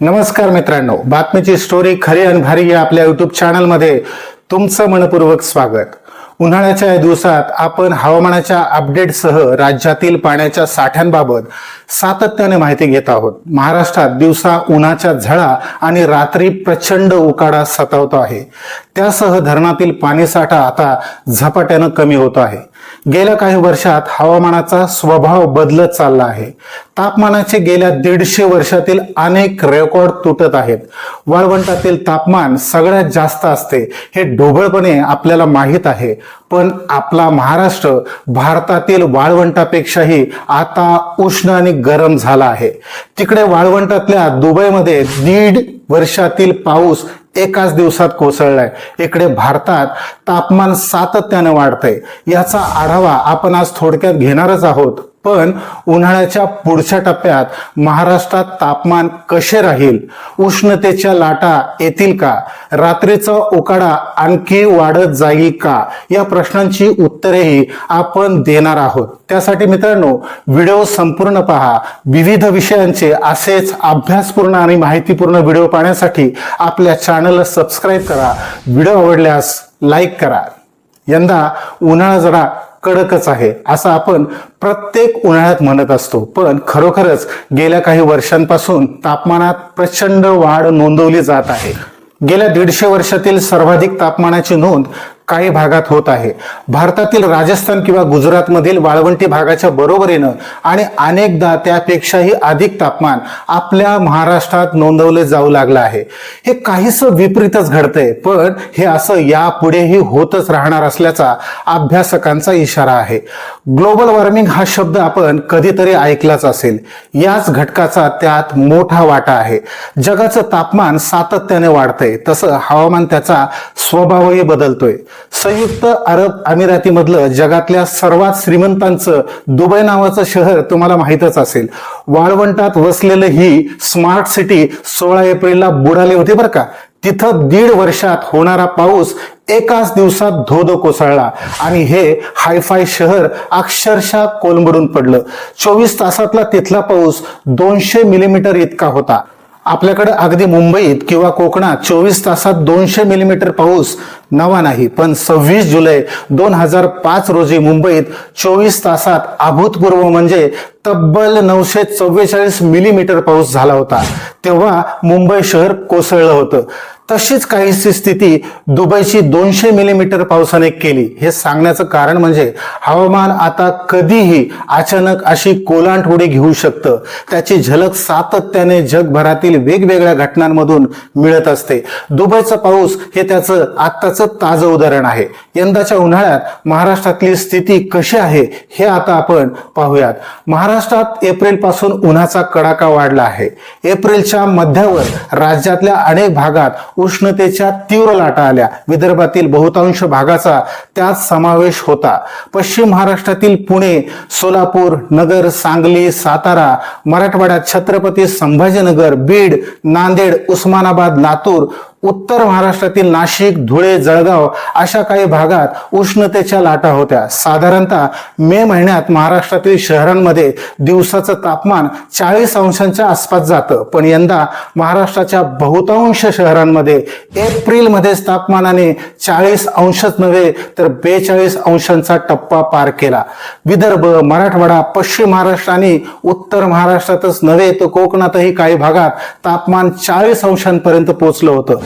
नमस्कार मित्रांनो बातमीची स्टोरी खरी आणि भारी या आपल्या युट्यूब चॅनलमध्ये तुमचं मनपूर्वक स्वागत. उन्हाळ्याच्या या दिवसात आपण हवामानाच्या अपडेटसह राज्यातील पाण्याच्या साठ्यांबाबत सातत्याने माहिती घेत आहोत. महाराष्ट्रात दिवसा उन्हाच्या झळा आणि रात्री प्रचंड उकाडा सतावतो आहे. त्यासह धरणातील पाणीसाठा आता झपाट्यानं कमी होत आहे. गेल्या काही वर्षात हवामानाचा स्वभाव बदलत चालला आहे. तापमानाचे गेल्या दीडशे वर्षातील अनेक रेकॉर्ड तुटत आहेत. वाळवंटातील तापमान सगळ्यात जास्त असते हे ढोबळपणे आपल्याला माहीत आहे. पण आपला महाराष्ट्र भारतातील वाळवंटापेक्षाही आता उष्ण आणि गरम झाला आहे. तिकडे वाळवंटातल्या दुबईमध्ये दीड वर्षातील पाऊस एकाच दिवसात कोसळलाय. इकडे भारतात तापमान सातत्यानं वाढतंय. याचा आढावा आपण आज थोडक्यात घेणारच आहोत. पण उन्हाळ्याच्या पुढच्या टप्प्यात महाराष्ट्रात तापमान कसे राहील? उष्णतेच्या लाटा येतील का? रात्रीचा उकाडा आणखी वाढत जाईल का? या प्रश्नांची उत्तरेही आपण देणार आहोत. त्यासाठी मित्रांनो व्हिडिओ संपूर्ण पहा. विविध विषयांचे असेच अभ्यासपूर्ण आणि माहितीपूर्ण व्हिडिओ पाहण्यासाठी आपल्या चॅनलला सबस्क्राईब करा. व्हिडिओ आवडल्यास लाईक करा. यंदा उन्हाळा जरा कडकच आहे. असं आपण प्रत्येक उन्हाळ्यात म्हणत असतो. पण खरोखरच गेल्या काही वर्षांपासून तापमानात प्रचंड वाढ नोंदवली जात आहे. गेल्या दीडशे वर्षातील सर्वाधिक तापमानाची नोंद काही भागात होत आहे. भारतातील राजस्थान किंवा गुजरातमधील वाळवंटी भागाच्या बरोबरीनं आणि अनेकदा त्यापेक्षाही अधिक तापमान आपल्या महाराष्ट्रात नोंदवले जाऊ लागलं आहे. हे काहीसं विपरीतच घडतंय पण हे असं यापुढेही होतच राहणार असल्याचा अभ्यासकांचा इशारा आहे. ग्लोबल वॉर्मिंग हा शब्द आपण कधीतरी ऐकलाच असेल. याच घटकाचा त्यात मोठा वाटा आहे. जगाचं तापमान सातत्याने वाढतंय. तसं हवामान त्याचा स्वभावही बदलतोय. संयुक्त अरब अमिरातीमधलं जगातल्या सर्वात श्रीमंतांचं दुबई नावाचं शहर तुम्हाला माहीतच असेल. वाळवंटात वसलेलं ही स्मार्ट सिटी सोळा एप्रिलला बुडाले होते बरं का. तिथं दीड वर्षात होणारा पाऊस एकाच दिवसात धोध कोसळला. आणि हे हायफाय शहर अक्षरशः कोलमडून पडलं. चोवीस तासातला तिथला पाऊस दोनशे मिलीमीटर इतका होता. आपल्याकडे अगदी मुंबईत किंवा कोकणात चोवीस तासात दोनशे मिलीमीटर पाऊस नवा नाही पण सव्वीस जुलै दोन हजार पाच रोजी मुंबईत चोवीस तासात अभूतपूर्व म्हणजे तब्बल नऊशे चव्वेचाळीस मिलीमीटर पाऊस झाला होता. तेव्हा मुंबई शहर कोसळलं होतं. तशीच काहीशी स्थिती दुबईची दोनशे मिलीमीटर पावसाने केली. हे सांगण्याचं कारण म्हणजे हवामान आता कधीही अचानक अशी कोलांटउडी घेऊ शकतं. त्याची झलक सातत्याने जगभरातील वेगवेगळ्या घटनांमधून मिळत असते. दुबईचा पाऊस हे त्याचं आत्ताचं ताजं उदाहरण आहे. यंदाच्या उन्हाळ्यात महाराष्ट्रातली स्थिती कशी आहे हे आता आपण पाहूयात. महाराष्ट्रात एप्रिलपासून उन्हाचा कडाका वाढला आहे. एप्रिलच्या मध्यावर राज्यातल्या अनेक भागात उष्णतेच्या तीव्र लाटा आल्या. विदर्भातील बहुतांश भागाचा त्यात समावेश होता. पश्चिम महाराष्ट्रातील पुणे सोलापूर नगर सांगली सातारा मराठवाड्यात छत्रपती संभाजीनगर बीड नांदेड उस्मानाबाद लातूर उत्तर महाराष्ट्रातील नाशिक धुळे जळगाव अशा काही भागात उष्णतेच्या लाटा होत्या. साधारणतः मे महिन्यात महाराष्ट्रातील शहरांमध्ये दिवसाचं तापमान चाळीस अंशांच्या आसपास जातं. पण यंदा महाराष्ट्राच्या बहुतांश शहरांमध्ये एप्रिलमध्येच तापमानाने चाळीस अंशच नव्हे तर बेचाळीस अंशांचा टप्पा पार केला. विदर्भ मराठवाडा पश्चिम महाराष्ट्र आणि उत्तर महाराष्ट्रातच नव्हे तर कोकणातही काही भागात तापमान चाळीस अंशांपर्यंत पोहोचलं होतं.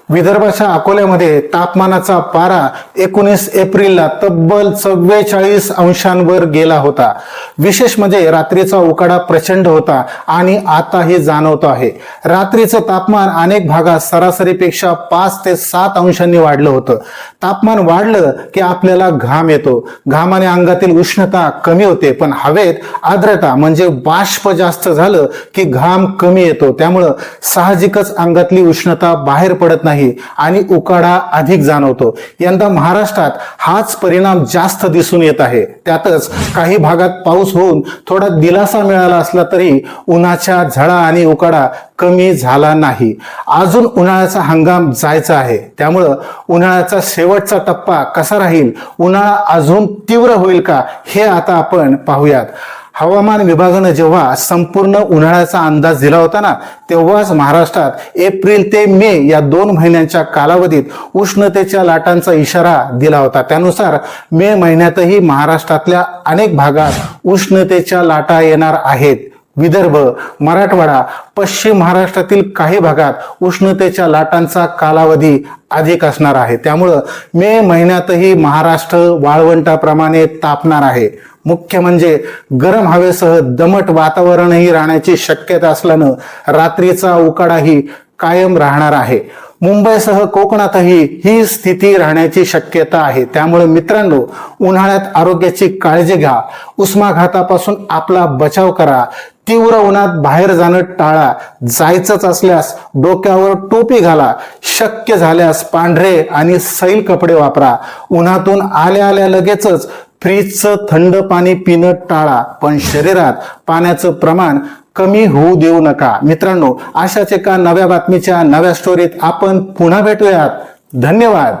विदर्भाच्या अकोल्यामध्ये तापमानाचा पारा एकोणीस एप्रिलला तब्बल चव्वेचाळीस अंशांवर गेला होता. विशेष म्हणजे रात्रीचा उकाडा प्रचंड होता आणि आता हे जाणवतो आहे. रात्रीचं तापमान अनेक भागात सरासरीपेक्षा पाच ते सात अंशांनी वाढलं होतं. तापमान वाढलं की आपल्याला घाम येतो. घामाने अंगातील उष्णता कमी होते पण हवेत आर्द्रता म्हणजे बाष्प जास्त झालं की घाम कमी येतो. त्यामुळं साहजिकच अंगातली उष्णता बाहेर पडत नाही. नाही आणि उकाडा अधिक जाणवतो. यंदा महाराष्ट्रात हाच परिणाम जास्त दिसून येत आहे. त्यातच काही भागात पाऊस होऊन थोडा दिलासा मिळाला असला तरी उन्हाच्या झळा आणि उकाडा कमी झाला नाही. अजून उन्हाळ्याचा हंगाम जायचा आहे. त्यामुळं उन्हाळ्याचा शेवटचा टप्पा कसा राहील? उन्हाळा अजून तीव्र होईल का? हे आता आपण पाहूयात. हवामान विभागानं जेव्हा संपूर्ण उन्हाळ्याचा अंदाज दिला होता ना तेव्हाच महाराष्ट्रात एप्रिल ते मे या दोन महिन्यांच्या कालावधीत उष्णतेच्या लाटांचा इशारा दिला होता. त्यानुसार मे महिन्यातही महाराष्ट्रातल्या अनेक भागात उष्णतेच्या लाटा येणार आहेत. विदर्भ मराठवाडा पश्चिम महाराष्ट्रातील काही भागात उष्णतेच्या लाटांचा कालावधी अधिक असणार आहे. त्यामुळं मे महिन्यातही महाराष्ट्र वाळवंटाप्रमाणे तापणार आहे. मुख्य म्हणजे गरम हवेसह दमट वातावरणही राहण्याची शक्यता असल्यानं रात्रीचा उकाडाही कायम राहणार आहे. मुंबईसह कोकणातही ही स्थिती राहण्याची शक्यता आहे. त्यामुळे मित्रांनो उन्हाळ्यात आरोग्याची काळजी घ्या. उष्माघातापासून आपला बचाव करा. तीव्र उन्हात बाहेर जाणं टाळा. जायचंच असल्यास डोक्यावर टोपी घाला. शक्य झाल्यास पांढरे आणि सैल कपडे वापरा. उन्हातून आल्या आल्या लगेचच फ्रीजचं थंड पाणी पिणं टाळा पण शरीरात पाण्याचं प्रमाण कमी होऊ देऊ नका. मित्रांनो अशाच एका नव्या बातमीच्या नव्या स्टोरीत आपण पुन्हा भेटूयात. धन्यवाद.